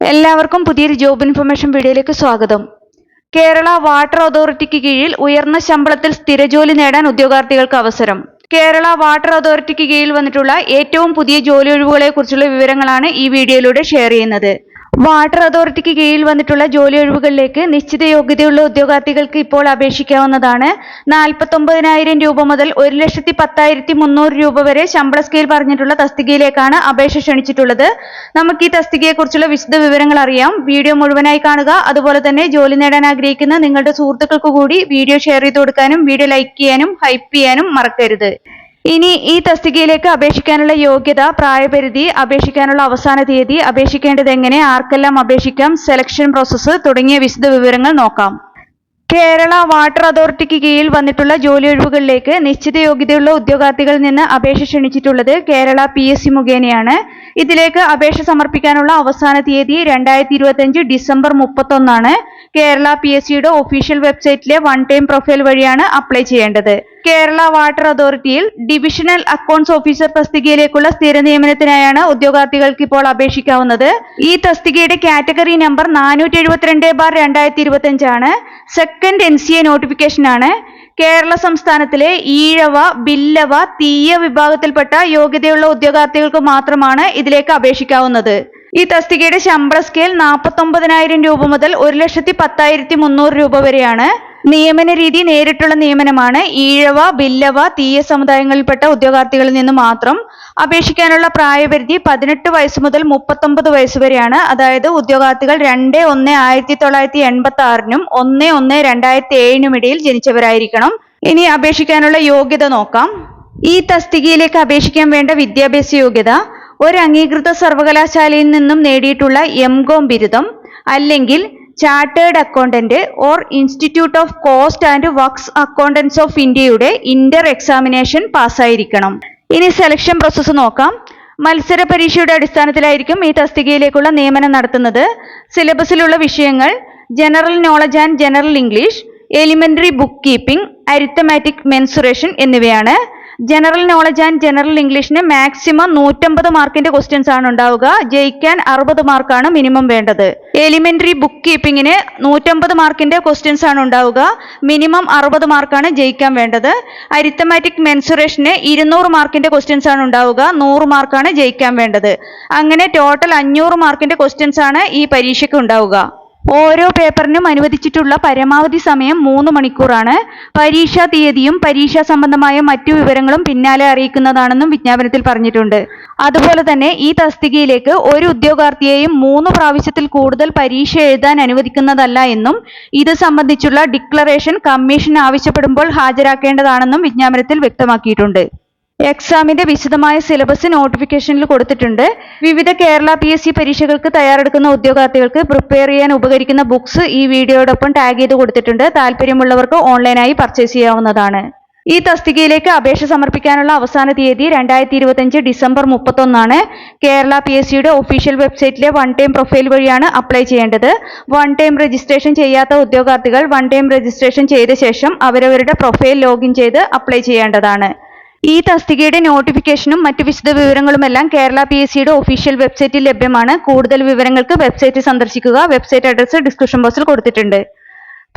എല്ലാവർക്കും പുതിയൊരു job information വീഡിയോയിലേക്ക് സ്വാഗതം. കേരള വാട്ടർ അതോറിറ്റിക്ക് കീഴിൽ ഉയർന്ന ശമ്പളത്തിൽ സ്ഥിരജോലി നേടാൻ ഉദ്യോഗാർത്ഥികൾക്ക് അവസരം. കേരള വാട്ടർ അതോറിറ്റിക്ക് കീഴിൽ വന്നിട്ടുള്ള ഏറ്റവും പുതിയ ജോലി ഒഴിവുകളെ കുറിച്ചുള്ള വിവരങ്ങളാണ് ഈ വീഡിയോയിലൂടെ ഷെയർ ചെയ്യുന്നത്. വാട്ടർ അതോറിറ്റിക്ക് കീഴിൽ വന്നിട്ടുള്ള ജോലി ഒഴിവുകളിലേക്ക് നിശ്ചിത യോഗ്യതയുള്ള ഉദ്യോഗാർത്ഥികൾക്ക് ഇപ്പോൾ അപേക്ഷിക്കാവുന്നതാണ്. നാൽപ്പത്തൊമ്പതിനായിരം രൂപ മുതൽ ഒരു ലക്ഷത്തി പത്തായിരത്തി മുന്നൂറ് രൂപ വരെ ശമ്പള സ്കെയിൽ പറഞ്ഞിട്ടുള്ള തസ്തികയിലേക്കാണ് അപേക്ഷ ക്ഷണിച്ചിട്ടുള്ളത്. നമുക്ക് ഈ തസ്തികയെക്കുറിച്ചുള്ള വിശദ വിവരങ്ങൾ അറിയാം. വീഡിയോ മുഴുവനായി കാണുക. അതുപോലെ തന്നെ ജോലി നേടാൻ ആഗ്രഹിക്കുന്ന നിങ്ങളുടെ സുഹൃത്തുക്കൾക്ക് കൂടി വീഡിയോ ഷെയർ ചെയ്ത് കൊടുക്കാനും വീഡിയോ ലൈക്ക് ചെയ്യാനും ഹൈപ്പ് ചെയ്യാനും മറക്കരുത്. ഇനി ഈ തസ്തികയിലേക്ക് അപേക്ഷിക്കാനുള്ള യോഗ്യത പ്രായപരിധി അപേക്ഷിക്കാനുള്ള അവസാന തീയതി അപേക്ഷിക്കേണ്ടത് എങ്ങനെ ആർക്കെല്ലാം അപേക്ഷിക്കാം സെലക്ഷൻ പ്രോസസ്സ് തുടങ്ങിയ വിശദ വിവരങ്ങൾ നോക്കാം. കേരള വാട്ടർ അതോറിറ്റിക്ക് കീഴിൽ വന്നിട്ടുള്ള ജോലി ഒഴിവുകളിലേക്ക് നിശ്ചിത യോഗ്യതയുള്ള ഉദ്യോഗാർത്ഥികളിൽ നിന്ന് അപേക്ഷ ക്ഷണിച്ചിട്ടുള്ളത് കേരള പി എസ് സി മുഖേനയാണ്. ഇതിലേക്ക് അപേക്ഷ സമർപ്പിക്കാനുള്ള അവസാന തീയതി രണ്ടായിരത്തി ഡിസംബർ മുപ്പത്തൊന്നാണ്. കേരള പി എസ് സിയുടെ ഒഫീഷ്യൽ വെബ്സൈറ്റിലെ വൺ ടൈം പ്രൊഫൈൽ വഴിയാണ് അപ്ലൈ ചെയ്യേണ്ടത്. കേരള വാട്ടർ അതോറിറ്റിയിൽ ഡിവിഷണൽ അക്കൗണ്ട്സ് ഓഫീസർ തസ്തികയിലേക്കുള്ള സ്ഥിര നിയമനത്തിനായാണ് ഉദ്യോഗാർത്ഥികൾക്ക് ഇപ്പോൾ അപേക്ഷിക്കാവുന്നത്. ഈ തസ്തികയുടെ കാറ്റഗറി നമ്പർ നാനൂറ്റി എഴുപത്തിരണ്ട് ബാർ രണ്ടായിരത്തി ഇരുപത്തി അഞ്ചാണ് second N C A notification ആണ്. കേരള സംസ്ഥാനത്തിലെ ഈഴവ ബില്ലവ തീയ വിഭാഗത്തിൽപ്പെട്ട യോഗ്യതയുള്ള ഉദ്യോഗാർത്ഥികൾക്ക് മാത്രമാണ് ഇതിലേക്ക് അപേക്ഷിക്കാവുന്നത്. ഈ തസ്തികയുടെ ശമ്പള സ്കെയിൽ നാൽപ്പത്തൊമ്പതിനായിരം രൂപ മുതൽ ഒരു ലക്ഷത്തി പത്തായിരത്തി മുന്നൂറ് രൂപ വരെയാണ്. നിയമന രീതി നേരിട്ടുള്ള നിയമനമാണ്. ഈഴവ ബില്ലവ തീയ സമുദായങ്ങളിൽപ്പെട്ട ഉദ്യോഗാർത്ഥികളിൽ നിന്ന് മാത്രം അപേക്ഷിക്കാനുള്ള പ്രായപരിധി പതിനെട്ട് വയസ്സ് മുതൽ മുപ്പത്തൊമ്പത് വയസ്സ് വരെയാണ്. അതായത് ഉദ്യോഗാർത്ഥികൾ രണ്ട് ഒന്ന് ആയിരത്തി തൊള്ളായിരത്തി എൺപത്തി ആറിനും ഒന്ന് ഒന്ന് രണ്ടായിരത്തി ഏഴിനും ഇടയിൽ ജനിച്ചവരായിരിക്കണം. ഇനി അപേക്ഷിക്കാനുള്ള യോഗ്യത നോക്കാം. ഈ തസ്തികയിലേക്ക് അപേക്ഷിക്കാൻ വേണ്ട വിദ്യാഭ്യാസ യോഗ്യത ഒരു അംഗീകൃത സർവകലാശാലയിൽ നിന്നും നേടിയിട്ടുള്ള എം കോം ബിരുദം അല്ലെങ്കിൽ chartered accountant or institute of cost and works accountants of ഇന്ത്യയുടെ ഇന്റർ എക്സാമിനേഷൻ പാസ്സായിരിക്കണം. ഇനി സെലക്ഷൻ പ്രോസസ്സ് നോക്കാം. മത്സര പരീക്ഷയുടെ അടിസ്ഥാനത്തിലായിരിക്കും ഈ തസ്തികയിലേക്കുള്ള നിയമനം നടത്തുന്നത്. സിലബസിലുള്ള വിഷയങ്ങൾ general knowledge and general English elementary book keeping arithmetic mensuration എന്നിവയാണ്. ജനറൽ നോളജ് ആൻഡ് ജനറൽ ഇംഗ്ലീഷിന് മാക്സിമം നൂറ്റമ്പത് മാർക്കിന്റെ ക്വസ്റ്റ്യൻസ് ആണ് ഉണ്ടാവുക. ജയിക്കാൻ അറുപത് മാർക്കാണ് മിനിമം വേണ്ടത്. എലിമെന്ററി ബുക്ക് കീപ്പിങ്ങിന് നൂറ്റമ്പത് മാർക്കിന്റെ ക്വസ്റ്റ്യൻസ് ആണ് ഉണ്ടാവുക. മിനിമം അറുപത് മാർക്കാണ് ജയിക്കാൻ വേണ്ടത്. അരിത്തമാറ്റിക് മെൻസുറേഷന് ഇരുന്നൂറ് മാർക്കിന്റെ ക്വസ്റ്റ്യൻസ് ആണ് ഉണ്ടാവുക. നൂറ് മാർക്കാണ് ജയിക്കാൻ വേണ്ടത്. അങ്ങനെ ടോട്ടൽ അഞ്ഞൂറ് മാർക്കിന്റെ ക്വസ്റ്റ്യൻസ് ആണ് ഈ പരീക്ഷയ്ക്ക് ഉണ്ടാവുക. ഓരോ പേപ്പറിനും അനുവദിച്ചിട്ടുള്ള പരമാവധി സമയം മൂന്ന് മണിക്കൂറാണ്. പരീക്ഷാ തീയതിയും പരീക്ഷാ സംബന്ധമായ മറ്റു വിവരങ്ങളും പിന്നാലെ അറിയിക്കുന്നതാണെന്നും വിജ്ഞാപനത്തിൽ പറഞ്ഞിട്ടുണ്ട്. അതുപോലെ തന്നെ ഈ തസ്തികയിലേക്ക് ഒരു ഉദ്യോഗാർത്ഥിയെയും മൂന്ന് പ്രാവശ്യത്തിൽ കൂടുതൽ പരീക്ഷ എഴുതാൻ അനുവദിക്കുന്നതല്ല എന്നും ഇത് സംബന്ധിച്ചുള്ള ഡിക്ലറേഷൻ കമ്മീഷൻ ആവശ്യപ്പെടുമ്പോൾ ഹാജരാക്കേണ്ടതാണെന്നും വിജ്ഞാപനത്തിൽ വ്യക്തമാക്കിയിട്ടുണ്ട്. എക്സാമിന്റെ വിശദമായ സിലബസ് നോട്ടിഫിക്കേഷനിൽ കൊടുത്തിട്ടുണ്ട്. വിവിധ കേരള പി എസ് സി പരീക്ഷകൾക്ക് തയ്യാറെടുക്കുന്ന ഉദ്യോഗാർത്ഥികൾക്ക് പ്രിപ്പയർ ചെയ്യാൻ ഉപകരിക്കുന്ന ബുക്സ് ഈ വീഡിയോടൊപ്പം ടാഗ് ചെയ്ത് കൊടുത്തിട്ടുണ്ട്. താല്പര്യമുള്ളവർക്ക് ഓൺലൈനായി പർച്ചേസ് ചെയ്യാവുന്നതാണ്. ഈ തസ്തികയിലേക്ക് അപേക്ഷ സമർപ്പിക്കാനുള്ള അവസാന തീയതി രണ്ടായിരത്തി ഇരുപത്തഞ്ച് ഡിസംബർ മുപ്പത്തൊന്നാണ്. കേരള പി എസ് സിയുടെ ഒഫീഷ്യൽ വെബ്സൈറ്റിലെ വൺ ടൈം പ്രൊഫൈൽ വഴിയാണ് അപ്ലൈ ചെയ്യേണ്ടത്. വൺ ടൈം രജിസ്ട്രേഷൻ ചെയ്യാത്ത ഉദ്യോഗാർത്ഥികൾ വൺ ടൈം രജിസ്ട്രേഷൻ ചെയ്ത ശേഷം അവരവരുടെ പ്രൊഫൈൽ ലോഗിൻ ചെയ്ത് അപ്ലൈ ചെയ്യേണ്ടതാണ്. ഈ തസ്തികയുടെ നോട്ടിഫിക്കേഷനും മറ്റു വിശദ വിവരങ്ങളുമെല്ലാം കേരള പി എസ് സിയുടെ ഒഫീഷ്യൽ വെബ്സൈറ്റിൽ ലഭ്യമാണ്. കൂടുതൽ വിവരങ്ങൾക്ക് വെബ്സൈറ്റ് സന്ദർശിക്കുക. വെബ്സൈറ്റ് അഡ്രസ് ഡിസ്ക്രിപ്ഷൻ ബോക്സിൽ കൊടുത്തിട്ടുണ്ട്.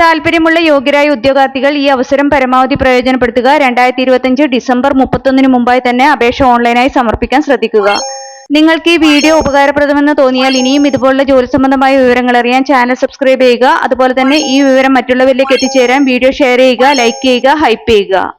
താല്പര്യമുള്ള യോഗ്യരായ ഉദ്യോഗാർത്ഥികൾ ഈ അവസരം പരമാവധി പ്രയോജനപ്പെടുത്തുക. രണ്ടായിരത്തി ഇരുപത്തിയഞ്ച് ഡിസംബർ മുപ്പത്തൊന്നിന് മുമ്പായി തന്നെ അപേക്ഷ ഓൺലൈനായി സമർപ്പിക്കാൻ ശ്രദ്ധിക്കുക. നിങ്ങൾക്ക് ഈ വീഡിയോ ഉപകാരപ്രദമെന്ന് തോന്നിയാൽ ഇനിയും ഇതുപോലുള്ള ജോലി സംബന്ധമായ വിവരങ്ങൾ അറിയാൻ ചാനൽ സബ്സ്ക്രൈബ് ചെയ്യുക. അതുപോലെ തന്നെ ഈ വിവരം മറ്റുള്ളവരിലേക്ക് എത്തിച്ചേരാൻ വീഡിയോ ഷെയർ ചെയ്യുക ലൈക്ക് ചെയ്യുക ഹൈപ്പ് ചെയ്യുക.